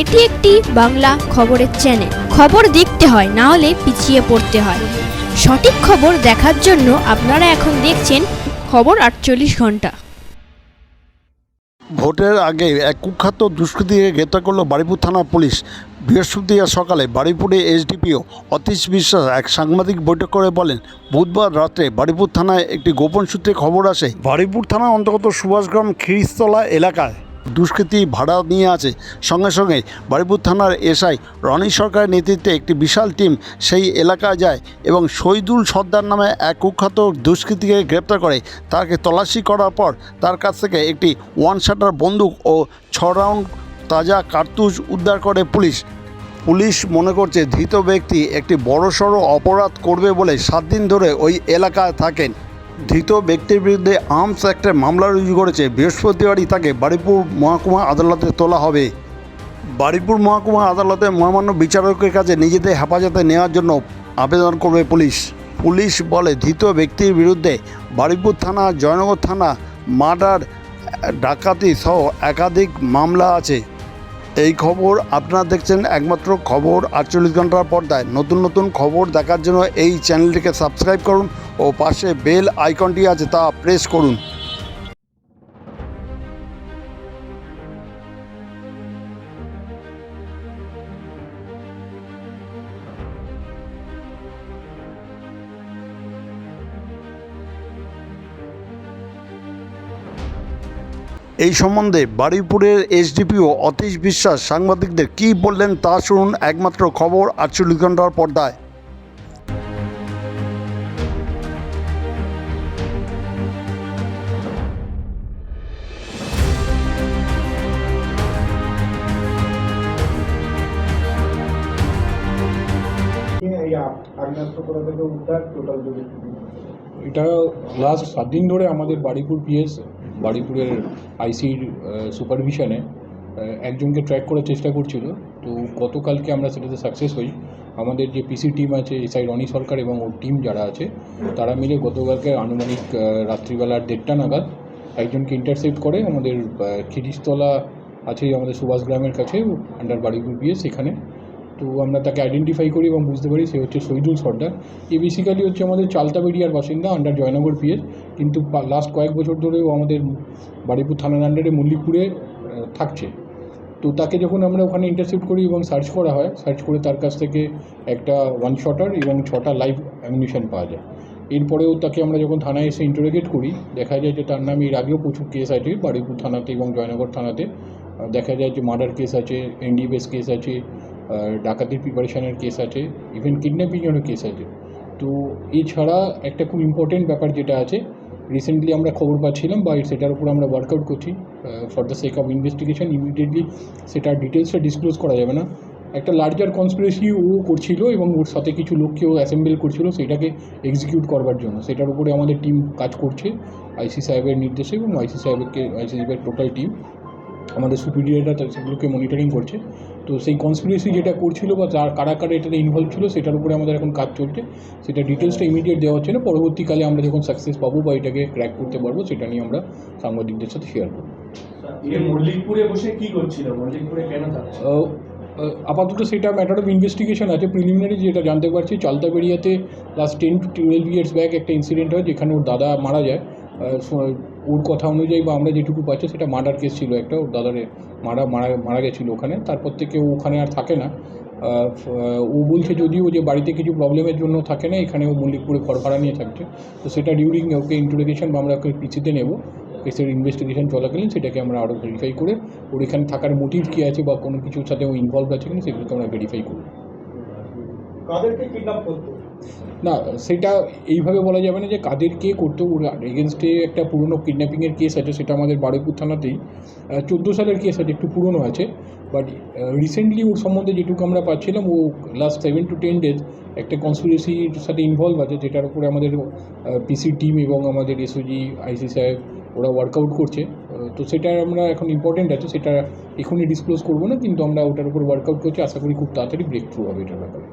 এটি একটি বাংলা খবরের চ্যানেল খবর দেখতে হয়, না হলে পিছিয়ে পড়তে হয়। সঠিক খবর দেখার জন্য আপনারা এখন দেখছেন খবর আটচল্লিশ ঘণ্টা। ভোটের আগে এক কুখ্যাত দুষ্কৃতীকে গ্রেপ্তার করল বারিপুর থানা পুলিশ। বৃহস্পতিবার সকালে বারিপুরে এসডিপিও অতীশ বিশ্বাস এক সাংবাদিক বৈঠক করে বলেন, বুধবার রাত্রে বারিপুর থানায় একটি গোপন সূত্রে খবর আসে, বারিপুর থানা অন্তর্গত সুভাষগ্রাম খিরিস্তলা এলাকায় দুষ্কৃতী ভাড়া নিয়ে আছে। সঙ্গে সঙ্গে বারিপুর থানার এসআই রনি সরকারের নেতৃত্বে একটি বিশাল টিম সেই এলাকায় যায় এবং শহীদুল সর্দার নামে এক কুখ্যাত দুষ্কৃতীকে গ্রেপ্তার করে। তাকে তল্লাশি করার পর তার কাছ থেকে একটি ওয়ান শাটার বন্দুক ও ছ রাউন্ড তাজা কার্তুজ উদ্ধার করে পুলিশ। পুলিশ মনে করছে ধৃত ব্যক্তি একটি বড়সড় অপরাধ করবে বলে সাত দিন ধরে ওই এলাকায় থাকেন। ধৃত ব্যক্তির বিরুদ্ধে আর্মস অ্যাক্টের মামলা রুজু করেছে। বৃহস্পতিবারই তাকে বারিপুর মহকুমা আদালতে তোলা হবে। বারিপুর মহকুমা আদালতে মহামান্য বিচারকের কাছে নিজেদের হেফাজতে নেওয়ার জন্য আবেদন করবে পুলিশ। পুলিশ বলে, ধৃত ব্যক্তির বিরুদ্ধে বারিপুর থানা, জয়নগর থানা, মার্ডার, ডাকাতি সহ একাধিক মামলা আছে। এই খবর আপনারা দেখছেন একমাত্র খবর আটচল্লিশ ঘণ্টার পর্দায়। নতুন নতুন খবর দেখার জন্য এই চ্যানেলটিকে সাবস্ক্রাইব করুন। ও পাশে বেল আইকনটি আছে, তা প্রেস করুন। এই সম্বন্ধে বারুইপুরের এসডিপিও অতীশ বিশ্বাস সাংবাদিকদের কী বললেন তা শুনুন একমাত্র খবর আটচল্লিশ ঘণ্টার পর্দায়। এটা লাস্ট সাত দিন ধরে আমাদের বাড়িপুর পিএস বাড়িপুরের আইসির সুপারভিশনে একজনকে ট্র্যাক করার চেষ্টা করছিল। তো গতকালকে আমরা সেটাতে সাকসেস হই। আমাদের যে পিসি টিম আছে এসআই রনি সরকার এবং ওর টিম যারা আছে, তারা মিলে গতকালকে আনুমানিক রাত্রিবেলার দেড়টা নাগাদ একজনকে ইন্টারসেপ্ট করে আমাদের খিরিশতলা আছে আমাদের সুভাষ গ্রামের কাছে আন্ডার বাড়িপুর পিএস সেখানে তো আমরা তাকে আইডেন্টিফাই করি এবং বুঝতে পারি সে হচ্ছে শহীদুল সর্দার। এ বেসিক্যালি হচ্ছে আমাদের চালতাবেড়িয়ার বাসিন্দা আন্ডার জয়নগর পিএস কিন্তু লাস্ট কয়েক বছর ধরেও আমাদের বাড়িপুর থানার আন্ডারে মল্লিকপুরে থাকছে। তো তাকে যখন আমরা ওখানে ইন্টারসেপ্ট করি এবং সার্চ করা হয় সার্চ করে তার কাছ থেকে একটা ওয়ান শটার এবং ছটা লাইভ অ্যামিনিশন পাওয়া যায়। এরপরেও তাকে আমরা যখন থানায় এসে ইন্টারোগেট করি, দেখা যায় যে তার নামে এর আগেও প্রচুর কেস আছে বারুইপুর থানাতে এবং জয়নগর থানাতে। দেখা যায় যে মার্ডার কেস আছে এনডিবেস কেস আছে ডাকাতির প্রিপারেশনের কেস আছে ইভেন কিডন্যাপিংয়েরও কেস আছে। তো এছাড়া একটা খুব ইম্পর্টেন্ট ব্যাপার যেটা আছে রিসেন্টলি আমরা খবর পাচ্ছিলাম বা সেটার উপর আমরা ওয়ার্কআউট করছি for the sake of investigation immediately সেটার ডিটেলসটা ডিসক্লোজ করা যাবে না। একটা লার্জার কনস্পিরেসি ও করছিল এবং ওর সাথে কিছু লোককে ও অ্যাসেম্বল করছিল সেটাকে এক্সিকিউট করবার জন্য। সেটার উপরে আমাদের টিম কাজ করছে আইসি সাহেবের নির্দেশে এবং আইসি সাহেবকে আইসি সাহেবের টোটাল টিম আমাদের সুপিরিয়ররা সেগুলোকে মনিটরিং করছে। তো সেই কনস্পিরেসি যেটা করছিল বা যার কারা কারা এটাতে ইনভলভ ছিল সেটার উপরে আমাদের এখন কাজ চলছে। সেটা ডিটেলসটা ইমিডিয়েট দেওয়া হচ্ছে না। পরবর্তীকালে আমরা যখন সাকসেস পাবো বা এটাকে ক্র্যাক করতে পারব সেটা নিয়ে আমরা সাংবাদিকদের সাথে শেয়ার করব। মল্লিকপুরে বসে কি করছিল? মল্লিকপুরে কেন আপাতত সেটা ম্যাটার অফ ইনভেস্টিগেশন আছে। প্রিলিমিনারি যেটা জানতে পারছি Chalta চালতাবেড়িয়াতে last ten to twelve years back একটা ইনসিডেন্ট হয় যেখানে ওর দাদা মারা যায়। ওর কথা অনুযায়ী বা আমরা যেটুকু পাচ্ছি সেটা মার্ডার কেস ছিল একটা। ওর দাদারে মারা মারা মারা গেছিল ওখানে। তারপর থেকে ও ওখানে আর থাকে না। ও বলছে যদিও যে বাড়িতে কিছু প্রবলেমের জন্য থাকে না, এখানে ও মল্লিকপুরে ঘর ভাড়া নিয়ে থাকছে। তো সেটা ডিউরিং ওকে ইন্টারোগেশন বা আমরা ওকে পিছিতে নেব। কেসের ইনভেস্টিগেশন চলাকালীন সেটাকে আমরা আরও ভেরিফাই করে, ওর এখানে থাকার মোটিভ কী আছে বা কোনো কিছুর সাথে ও ইনভলভ আছে কিনা সেগুলোকে আমরা ভেরিফাই করব। কিডন্যাপ করতো? না, সেটা এইভাবে বলা যাবে না যে কাদের কে করতো এগেনস্টে একটা পুরনো কিডন্যাপিংয়ের কেস আছে, সেটা আমাদের বারুইপুর থানাতেই। চোদ্দ সালের কেস আছে, একটু পুরনো আছে। বাট রিসেন্টলি ওর সম্বন্ধে যেটুকু আমরা পাচ্ছিলাম, ও last seven to ten days একটা কনস্পিরেসির সাথে ইনভলভ আছে, যেটার উপরে আমাদের পিসি টিম এবং আমাদের এসওজি আইসি সাহেব ওরা ওয়ার্কআউট করছে। তো সেটা আমরা এখন ইম্পর্টেন্ট আছে, সেটা এখনই ডিসক্লোজ করব না, কিন্তু আমরা ওটার উপর ওয়ার্কআউট করছি। আশা করি খুব তাড়াতাড়ি ব্রেক থ্রু হবে এটার ব্যাপারে।